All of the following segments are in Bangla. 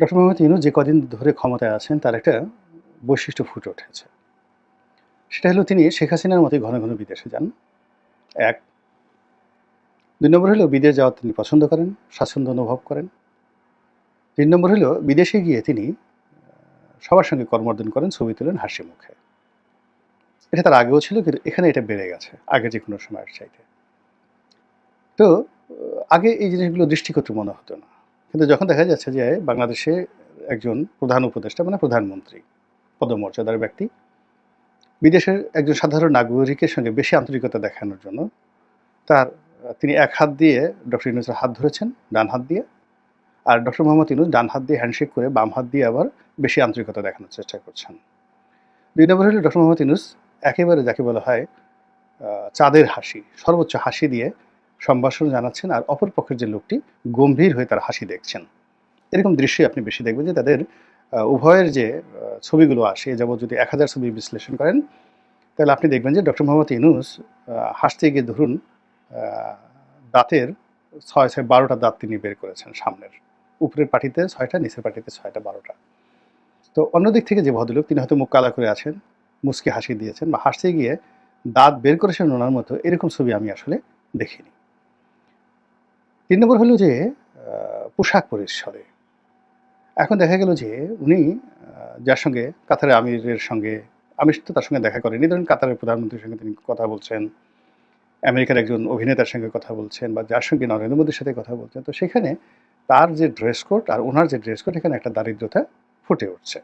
ডক্টর মোহাম্মদ ইউনুস যে কদিন ধরে ক্ষমতায় আছেন, তার একটা বৈশিষ্ট্য ফুটে উঠেছে। সেটা হলো তিনি শেখ হাসিনার মতোই ঘন ঘন বিদেশে যান। এক, দুই নম্বর হলো বিদেশ যাওয়া তিনি পছন্দ করেন, স্বাচ্ছন্দ্য অনুভব করেন। তিন নম্বর হলো বিদেশে গিয়ে তিনি সবার সঙ্গে কর্মর্দন করেন, ছবি তোলেন হাসি মুখে। এটা তার আগেও ছিল, কিন্তু এখানে এটা বেড়ে গেছে, আগে যে কোনো সময়ের চাইতে। তো, আগে এই জিনিসগুলো দৃষ্টিকটু মনে হতো না। কিন্তু যখন দেখা যাচ্ছে যে বাংলাদেশে একজন প্রধান উপদেষ্টা মানে প্রধানমন্ত্রী, পদমর্যাদার ব্যক্তি, বিদেশের একজন সাধারণ নাগরিকের সঙ্গে বেশি আন্তরিকতা দেখানোর জন্য তার, তিনি এক হাত দিয়ে ডক্টর ইউনুসের হাত ধরেছেন, ডান হাত দিয়ে, আর ডক্টর মোহাম্মদ ইউনুস ডান হাত দিয়ে হ্যান্ডশেক করে বাম হাত দিয়ে আবার বেশি আন্তরিকতা দেখানোর চেষ্টা করছেন। দুই নম্বর হলো ডক্টর মোহাম্মদ ইউনুস একেবারে যাকে বলা হয় চাঁদের হাসি, সর্বোচ্চ হাসি দিয়ে সম্ভাষণ জানাচ্ছেন আর অপর পক্ষের যে লোকটি গম্ভীর হয়ে তার হাসি দেখছেন। এরকম দৃশ্যই আপনি বেশি দেখবেন যে তাদের উভয়ের যে ছবিগুলো আসে যাবৎ যদি এক হাজার ছবি বিশ্লেষণ করেন তাহলে আপনি দেখবেন যে ডক্টর মোহাম্মদ ইউনুস আহ, হাসতে গিয়ে ধরুন দাঁতের ছয় ছয় বারোটা দাঁত তিনি বের করেছেন সামনের। উপরের পাটিতে ছয়টা নিচের পাটিতে ছয়টা বারোটা। তো অন্যদিক থেকে যে ভদ্রলোক তিনি হয়তো মুখ কালা করে আছেন মুচকি হাসি দিয়েছেন বা হাসতে গিয়ে দাঁত বের করেছেন ওনার মতো এরকম ছবি আমি আসলে দেখিনি। তিন নম্বর হলো যে পোশাক পরিচ্ছদে। এখন দেখা গেল যে, উনি যার সঙ্গে কাতারের আমিরের সঙ্গে, আমির তো তার সঙ্গে দেখা করেনি। ধরুন কাতারের প্রধানমন্ত্রীর সঙ্গে তিনি কথা বলছেন, আমেরিকার একজন অভিনেতার সঙ্গে কথা বলছেন বা যার সঙ্গে নরেন্দ্র মোদীর সাথে কথা বলছেন, তো সেখানে তার যে ড্রেস কোড আর ওনার যে ড্রেস কোড এখানে একটা দারিদ্রতা ফুটে উঠছে।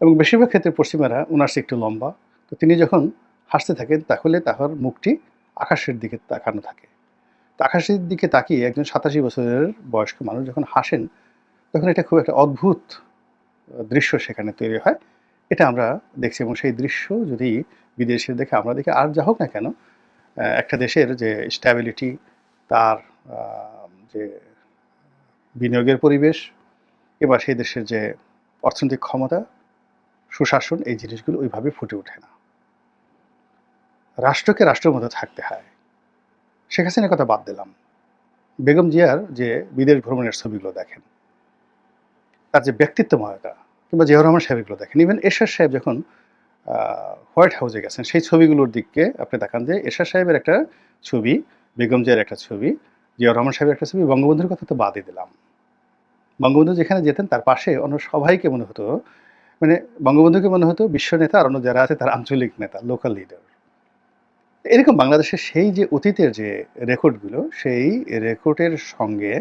এবং বেশিরভাগ ক্ষেত্রে পশ্চিমারা ওনার একটু লম্বা, তো তিনি যখন হাসতে থাকেন, তাহলে তাহার মুখটি আকাশের দিকে তাকানো থাকে। আকাশের দিকে তাকিয়ে একজন সাতাশি বছরের বয়স্ক মানুষ যখন হাসেন, তখন এটা খুব একটা অদ্ভুত দৃশ্য সেখানে তৈরি হয়। এটা আমরা দেখছি এবং সেই দৃশ্য যদি বিদেশে দেখে আমরা দেখি, আর যা হোক না কেন একটা দেশের যে স্ট্যাবিলিটি তার যে বিনিয়োগের পরিবেশ, এবার সেই দেশের যে অর্থনৈতিক ক্ষমতা, সুশাসন, এই জিনিসগুলো ওইভাবে ফুটে ওঠে না। রাষ্ট্রকে রাষ্ট্রের মধ্যে থাকতে হয়। শেখ হাসিনার কথা বাদ দিলাম। বেগম জিয়ার যে বিদেশ ভ্রমণের ছবিগুলো দেখেন, তার যে ব্যক্তিত্বময়তা কিংবা জিয়াউর রহমান সাহেবগুলো দেখেন ইভেন এরশাদ সাহেব যখন হোয়াইট হাউসে গেছেন, সেই ছবিগুলোর দিককে আপনি দেখান যে এরশাদ সাহেবের একটা ছবি, বেগম জিয়ার একটা ছবি, জিয়াউর রহমান সাহেবের একটা ছবি, বঙ্গবন্ধুর কথা তো বাদই দিলাম। বঙ্গবন্ধু যেখানে যেতেন, তার পাশে অন্য সবাইকে মনে হতো মানে বঙ্গবন্ধুকে মনে হতো বিশ্ব নেতা আর অন্য যারা আছে, তার আঞ্চলিক নেতা লোকাল লিডার এরকম বাংলাদেশের সেই যে অতীতের যে রেকর্ডগুলো, সেই রেকর্ডের সঙ্গে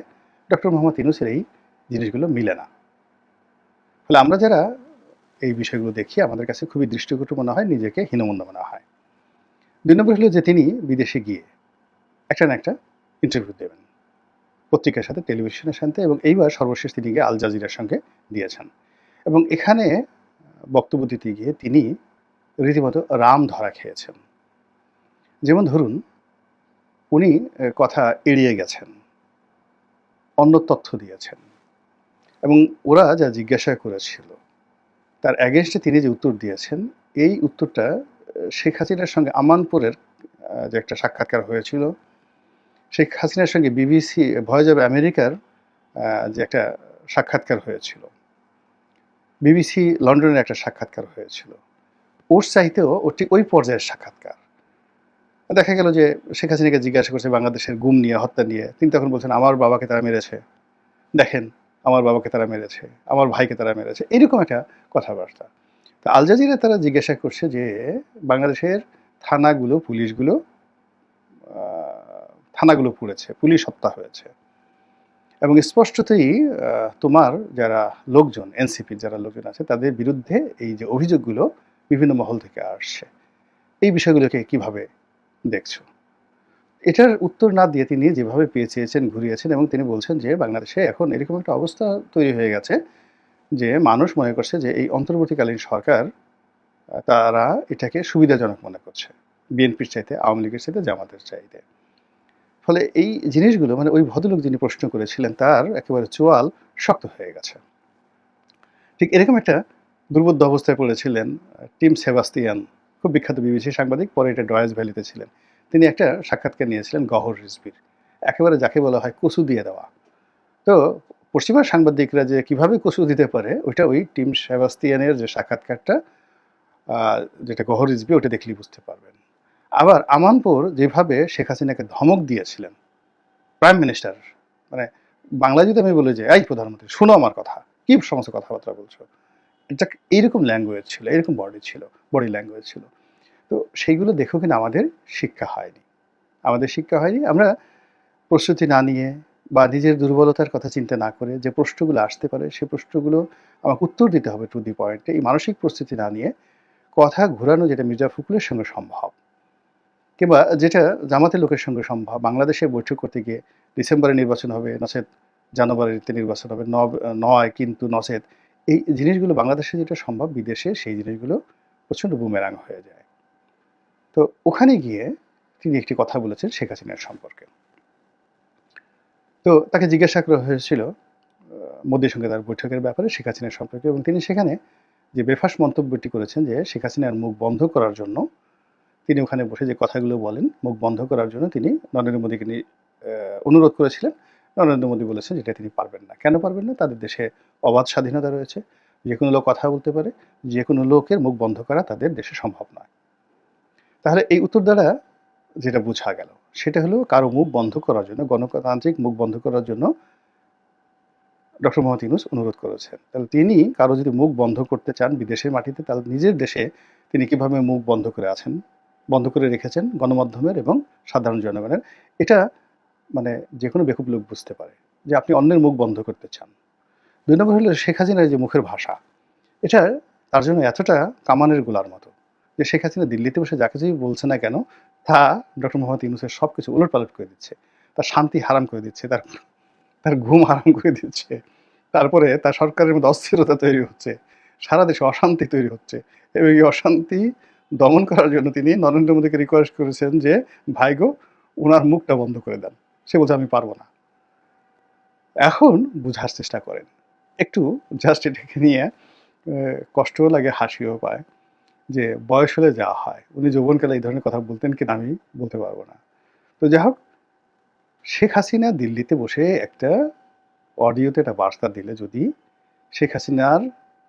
ডক্টর মোহাম্মদ ইনুসের এই জিনিসগুলো মিলে না। ফলে আমরা যারা এই বিষয়গুলো দেখি, আমাদের কাছে খুবই দৃষ্টিকটু মনে হয়, নিজেকে হীনমন্য মনে হয়। দুই নম্বর হলো যে তিনি বিদেশে গিয়ে একটা না একটা ইন্টারভিউ দেবেন। পত্রিকার সাথে, টেলিভিশনের সাথে এবং এইবার সর্বশেষ তিনি গিয়ে আল জাজিরার সঙ্গে দিয়েছেন। এবং এখানে বক্তব্য দিতে গিয়ে তিনি রীতিমতো রাম ধরা খেয়েছেন। যেমন ধরুন, উনি কথা এড়িয়ে গেছেন, অন্য তথ্য দিয়েছেন এবং ওরা যা জিজ্ঞাসা করেছিল, তার অ্যাগেনস্টে তিনি যে উত্তর দিয়েছেন, এই উত্তরটা শেখ হাসিনার সঙ্গে আমানপুরের যে একটা সাক্ষাৎকার হয়েছিল, শেখ হাসিনার সঙ্গে বিবিসি ভয়েস অব আমেরিকার যে একটা সাক্ষাৎকার হয়েছিল। বিবিসি লন্ডনের একটা সাক্ষাৎকার হয়েছিল। ওর চাইতেও ও ঠিক ওই পর্যায়ের সাক্ষাৎকার। দেখা গেল যে শেখ হাসিনাকে জিজ্ঞাসা করছে বাংলাদেশের গুম নিয়ে, হত্যা নিয়ে। তিনি তখন বলছেন, আমার বাবাকে তারা মেরেছে। দেখেন, আমার বাবাকে তারা মেরেছে, আমার ভাইকে তারা মেরেছে। এরকম একটা কথাবার্তা। তো আল জাজিরা তারা জিজ্ঞাসা করছে যে, বাংলাদেশের থানাগুলো, পুলিশগুলো থানাগুলো পুড়েছে, পুলিশ হত্যা হয়েছে। এবং স্পষ্টতই তোমার যারা লোকজন এনসিপির যারা লোকজন আছে, তাদের বিরুদ্ধে এই যে অভিযোগগুলো বিভিন্ন মহল থেকে আসছে। এই বিষয়গুলোকে কীভাবে দেখছ। এটার উত্তর না দিয়ে তিনি যেভাবে পেয়ে চেয়েছেন, ঘুরিয়েছেন এবং তিনি বলছেন যে, বাংলাদেশে এখন এরকম একটা অবস্থা তৈরি হয়ে গেছে যে, মানুষ মনে করছে যে, এই অন্তর্বর্তীকালীন সরকার তারা এটাকে সুবিধাজনক মনে করছে। বিএনপির চাইতে, আওয়ামী লীগের চাইতে, জামাতের চাইতে। ফলে এই জিনিসগুলো মানে ওই ভদ্রলোক যিনি প্রশ্ন করেছিলেন, তার একেবারে চোয়াল শক্ত হয়ে গেছে। ঠিক এরকম একটা দুর্বোধ্য অবস্থায় পড়েছিলেন টিম সেবাস্তিয়ান খুব বিখ্যাত বিবিসি সাংবাদিক, পরে এটা ডয়েস ভ্যালিতে ছিলেন। তিনি একটা সাক্ষাৎকার নিয়েছিলেন গহর রিজবির একেবারে যাকে বলা হয় কচু দিয়ে দেওয়া। তো পশ্চিমা সাংবাদিকরা যে কীভাবে কসু দিতে পারে, ওইটা ওই টিম সেবাস্তিয়ানের যে সাক্ষাৎকারটা যেটা গহর রিজবি ওটা দেখলেই বুঝতে পারবেন। আবার আমানপুর যেভাবে শেখ হাসিনাকে ধমক দিয়েছিলেন, প্রাইম মিনিস্টার মানে বাংলা যদি আমি বলি যে, এই প্রধানমন্ত্রী, শোনো আমার কথা। কি সমস্ত কথাবার্তা বলছো? এটা এইরকম ল্যাঙ্গুয়েজ ছিল এরকম বডি ছিল বডি ল্যাঙ্গুয়েজ ছিল। তো সেইগুলো দেখেও কিন্তু আমাদের শিক্ষা হয়নি। আমাদের শিক্ষা হয়নি, আমরা প্রস্তুতি না নিয়ে বা নিজের দুর্বলতার কথা চিন্তা না করে যে প্রশ্নগুলো আসতে পারে সেই প্রশ্নগুলো আমাকে উত্তর দিতে হবে টু দি পয়েন্টে এই মানসিক প্রস্তুতি না নিয়ে কথা ঘোরানো যেটা মির্জা ফখরুলের সঙ্গে সম্ভব। কিংবা যেটা জামাতের লোকের সঙ্গে সম্ভব। বাংলাদেশে বৈঠক করতে গিয়ে ডিসেম্বরে নির্বাচন হবে, নচেত জানুয়ারিতে নির্বাচন হবে নয় কিন্তু নচেত এই জিনিসগুলো বাংলাদেশে যেটা সম্ভব, বিদেশে সেই জিনিসগুলো প্রচণ্ড বুমেরাং হয়ে যায়। তো ওখানে গিয়ে তিনি একটি কথা বলেছেন শেখ হাসিনার সম্পর্কে। তো তাকে জিজ্ঞাসা করা হয়েছিল মোদীর সঙ্গে তার বৈঠকের ব্যাপারে শেখ হাসিনার সম্পর্কে এবং তিনি সেখানে যে বেফাস মন্তব্যটি করেছেন যে শেখ হাসিনার মুখ বন্ধ করার জন্য তিনি ওখানে বসে যে কথাগুলো বলেন, মুখ বন্ধ করার জন্য তিনি নরেন্দ্র মোদীকে অনুরোধ করেছিলেন। নরেন্দ্র মোদী বলেছেন যেটা তিনি পারবেন না। কেন পারবেন না? তাদের দেশে অবাধ স্বাধীনতা রয়েছে। যে কোনো লোক কথা বলতে পারে, যে কোনো লোকের মুখ বন্ধ করা তাদের দেশে সম্ভব নয়। তাহলে এই উত্তর দ্বারা যেটা বোঝা গেল, সেটা হলো কারও মুখ বন্ধ করার জন্য, গণতান্ত্রিক মুখ বন্ধ করার জন্য ডক্টর মোহাম্মদ ইউনুস অনুরোধ করেছেন। তাহলে তিনি কারও যদি মুখ বন্ধ করতে চান বিদেশের মাটিতে, তাহলে নিজের দেশে তিনি কীভাবে মুখ বন্ধ করে আছেন? বন্ধ করে রেখেছেন গণমাধ্যমের এবং সাধারণ জনগণের। এটা মানে যে কোনো বেকুব লোক বুঝতে পারে যে আপনি অন্যের মুখ বন্ধ করতে চান। দুই নম্বর হলো শেখ হাসিনার যে মুখের ভাষা, এটা তার জন্য এতটা কামানের গোলার মতো যে শেখ হাসিনা দিল্লিতে বসে যা কিছুই বলছে না কেন, তা ডক্টর মোহাম্মদ ইউনুসের সব কিছু উলট পালট করে দিচ্ছে। তার শান্তি হারাম করে দিচ্ছে, তার তার ঘুম হারাম করে দিচ্ছে, তারপরে তার সরকারের মধ্যে অস্থিরতা তৈরি হচ্ছে, সারা দেশে অশান্তি তৈরি হচ্ছে এবং এই অশান্তি দমন করার জন্য তিনি নরেন্দ্র মোদীকে রিকোয়েস্ট করেছেন যে ভাইগো ওনার মুখটা বন্ধ করে দেন। সে বলছে, আমি পারব না। এখন বুঝার চেষ্টা করেন। একটু জাস্ট এটাকে নিয়ে কষ্টও লাগে, হাসিও পায় যে বয়স হলে যা হয়। উনি যৌবনকালে এই ধরনের কথা বলতেন কিনা আমি বলতে পারব না। তো যাই হোক, শেখ হাসিনা দিল্লিতে বসে একটা অডিওতে একটা বার্তা দিলে যদি শেখ হাসিনার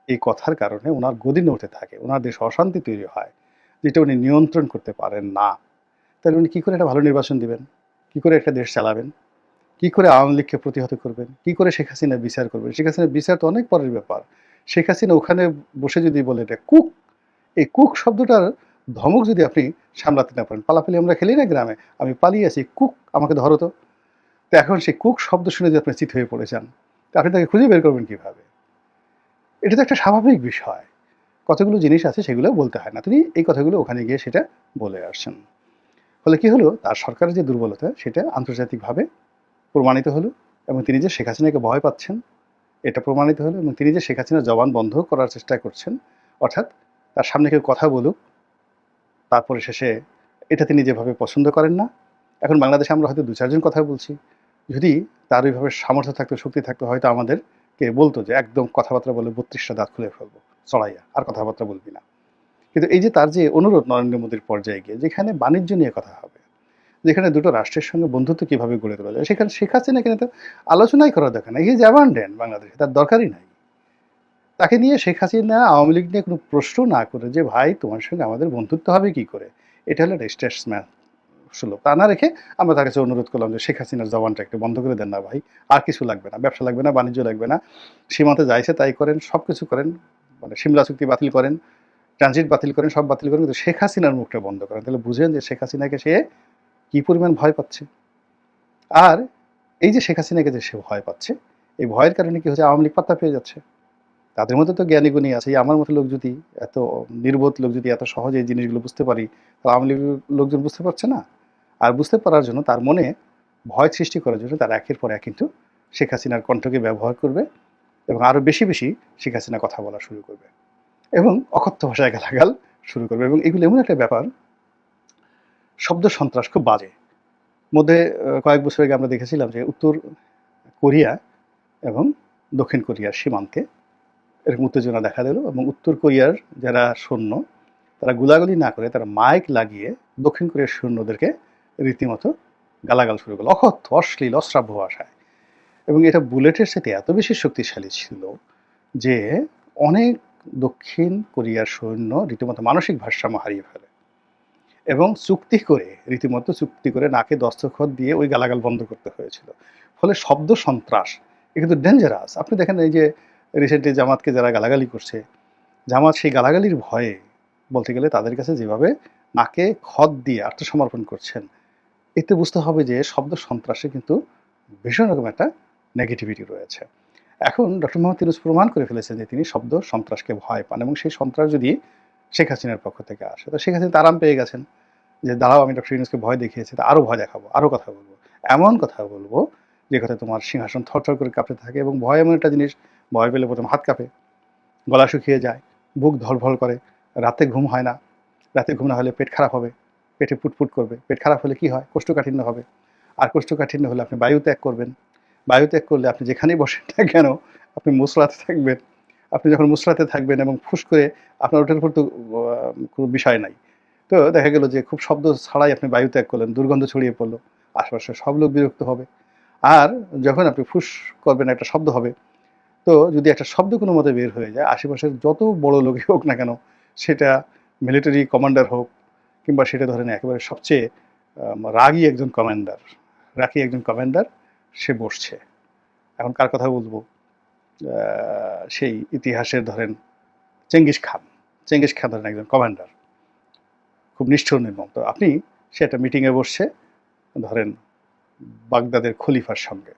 এই কথার কারণে ওনার গদি নড়তে থাকে, ওনার দেশে অশান্তি তৈরি হয়, যেটা উনি নিয়ন্ত্রণ করতে পারেন না, তাহলে উনি কী করে একটা ভালো নির্বাচন দিবেন? কী করে একটা দেশ চালাবেন? কী করে আওয়ামী লীগকে প্রতিহত করবেন? কী করে শেখ হাসিনা বিচার করবেন? শেখ হাসিনার বিচার তো অনেক পরের ব্যাপার। শেখ হাসিনা ওখানে বসে যদি বলে এটা কুক, এই কুক শব্দটার ধমক যদি আপনি সামলাতে না পারেন, পালাপালি আমরা খেলি না গ্রামে, আমি পালিয়ে আছি কুক আমাকে ধরো তো। তো এখন সেই কুক শব্দ শুনে যদি আপনি চিত হয়ে পড়ে যান, তো আপনি তাকে খুঁজে বের করবেন কীভাবে? এটা তো একটা স্বাভাবিক বিষয়। কতগুলো জিনিস আছে সেগুলো বলতে হয় না। তিনি এই কথাগুলো ওখানে গিয়ে সেটা বলে আসছেন। ফলে কি হলো? তার সরকারের যে দুর্বলতা, সেটা আন্তর্জাতিকভাবে প্রমাণিত হলো এবং তিনি যে শেখ হাসিনাকে ভয় পাচ্ছেন, এটা প্রমাণিত হলো এবং তিনি যে শেখ হাসিনার জবান বন্ধ করার চেষ্টা করছেন, অর্থাৎ তার সামনে কেউ কথা বলুক, তারপরে শেষে এটা তিনি যেভাবে পছন্দ করেন না, এখন বাংলাদেশে আমরা হয়তো দু চারজন কথা বলছি, যদি তার ওইভাবে সামর্থ্য থাকতো, শক্তি থাকতো, হয়তো আমাদেরকে বলতো যে একদম কথাবার্তা বলে বত্রিশটা দাঁত খুলে ফেলব, চড়াইয়া, আর কথাবার্তা বলবি না। কিন্তু এই যে তার যে অনুরোধ নরেন্দ্র মোদীর পর্যায়ে গিয়ে, যেখানে বাণিজ্য নিয়ে কথা হবে, যেখানে দুটো রাষ্ট্রের সঙ্গে বন্ধুত্ব কীভাবে গড়ে তোলা যায়, সেখানে শেখ হাসিনা কিন্তু আলোচনাই করার দরকার নাই। হিজ অ্যাবান্ডেন্ট বাংলাদেশে, তার দরকারই নাই। তাকে নিয়ে শেখ হাসিনা আওয়ামী লীগ নিয়ে কোনো প্রশ্ন না করে যে, ভাই, তোমার সঙ্গে আমাদের বন্ধুত্ব হবে কি করে? এটা হলো স্টেটসম্যান সুলভ। তা না রেখে আমরা তার কাছে অনুরোধ করলাম যে, শেখ হাসিনার জবানটা একটু বন্ধ করে দেন না ভাই। আর কিছু লাগবে না, ব্যবসা লাগবে না, বাণিজ্য লাগবে না। সীমান্তে যাইছে তাই করেন সব কিছু করেন মানে সিমলা চুক্তি বাতিল করেন। ট্রানজিট বাতিল করেন, সব বাতিল করেন, কিন্তু শেখ হাসিনার মুখটা বন্ধ করেন। তাহলে বুঝেন যে শেখ হাসিনাকে সে কী পরিমাণ ভয় পাচ্ছে? আর এই যে শেখ হাসিনাকে যে সে ভয় পাচ্ছে, এই ভয়ের কারণে কি হচ্ছে? আওয়ামী লীগ পাত্তা পেয়ে যাচ্ছে। তাদের মধ্যে তো জ্ঞানী গুণী আছে। আমার মতো লোক যদি এত নির্বোধ, লোক যদি এত সহজে এই জিনিসগুলো বুঝতে পারি, তাহলে আওয়ামী লীগের লোকজন বুঝতে পারছে না। আর বুঝতে পারার জন্য তার মনে ভয় সৃষ্টি করার জন্য তার একের পর এক কিন্তু শেখ হাসিনার কণ্ঠকে ব্যবহার করবে এবং আরও বেশি বেশি শেখ হাসিনা কথা বলা শুরু করবে। এবং অকথ্য ভাষায় গালাগাল শুরু করবে এবং এগুলো এমন একটা ব্যাপার, শব্দ সন্ত্রাস খুব বাজে। মধ্যে কয়েক বছর আগে আমরা দেখেছিলাম যে উত্তর কোরিয়া এবং দক্ষিণ কোরিয়ার সীমান্তে এরকম উত্তেজনা দেখা দিল এবং উত্তর কোরিয়ার যারা সৈন্য, তারা গুলাগুলি না করে তারা মাইক লাগিয়ে দক্ষিণ কোরিয়ার সৈন্যদেরকে রীতিমতো গালাগাল শুরু করল। অকথ্য, অশ্লীল, অশ্রাব্য ভাষায়। এবং এটা বুলেটের সাথে এত বেশি শক্তিশালী ছিল যে অনেক দক্ষিণ কোরিয়ার সৈন্য রীতিমতো মানসিক ভারসাম্য হারিয়ে ফেলে এবং চুক্তি করে, রীতিমতো চুক্তি করে নাকে দস্তখত দিয়ে ওই গালাগাল বন্ধ করতে হয়েছিল। ফলে শব্দ সন্ত্রাস, এ কিন্তু ডেঞ্জারাস আপনি দেখেন এই যে রিসেন্টলি জামাতকে যারা গালাগালি করছে, জামাত সেই গালাগালির ভয়ে বলতে গেলে তাদের কাছে যেভাবে নাকে খত দিয়ে আত্মসমর্পণ করছেন, এতে বুঝতে হবে যে শব্দ সন্ত্রাসে কিন্তু ভীষণ রকম একটা নেগেটিভিটি রয়েছে। এখন ডক্টর মোহাম্মদ তিরুজ প্রমাণ করে ফেলেছেন যে তিনি শব্দ সন্ত্রাসকে ভয় পান এবং সেই সন্ত্রাস যদি শেখ হাসিনার পক্ষ থেকে আসে, তো শেখ হাসিনা আরাম পেয়ে গেছেন যে দাঁড়াও, আমি ডক্টর ইউনুসকে ভয় দেখিয়েছি, তা আরও ভয় দেখাবো আরও কথা বলব। এমন কথা বলব যে কথা তোমার সিংহাসন থরথর করে কাঁপতে থাকে এবং ভয় এমন একটা জিনিস, ভয় পেলে প্রথম হাত কাঁপে, গলা শুকিয়ে যায়, বুক ধলভল করে, রাতে ঘুম হয় না, রাতে ঘুম না হলে পেট খারাপ হবে, পেটে ফুটফুট করবে, পেট খারাপ হলে কি হয়? কোষ্ঠকাঠিন্য হবে। আর কোষ্ঠকাঠিন্য হলে আপনি বায়ু ত্যাগ করবেন বায়ু ত্যাগ করলে আপনি যেখানেই বসেন না কেন আপনি মুসরাতে থাকবেন। আপনি যখন মুসরাতে থাকবেন এবং ফুস করে আপনার ওটার উপর তো কোনো বিষয় নাই। তো দেখা গেল যে খুব শব্দ ছাড়াই আপনি বায়ু ত্যাগ করলেন দুর্গন্ধ ছড়িয়ে পড়ল আশেপাশে সব লোক বিরক্ত হবে। আর যখন আপনি ফুস করবেন একটা শব্দ হবে তো যদি একটা শব্দ কোনো মতে বের হয়ে যায় আশেপাশের যত বড় লোকই হোক না কেন সেটা মিলিটারি কমান্ডার হোক কিংবা সেটা ধরেন একেবারে সবচেয়ে আম, রাগী একজন কমান্ডার রাগী একজন কমান্ডার সে বসছে। এখন কার কথা বলব? সেই ইতিহাসের ধরেন চেঙ্গিস খান। চেঙ্গিস খান ধরেন একজন কমান্ডার খুব নিষ্ঠুর নির্মম। তো আপনি সে একটা মিটিংয়ে বসছে, ধরেন বাগদাদের খলিফার সঙ্গে।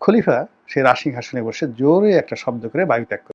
খলিফা সে রাশিং হাসনে বসে জোরে একটা শব্দ করে বায়ু ত্যাগ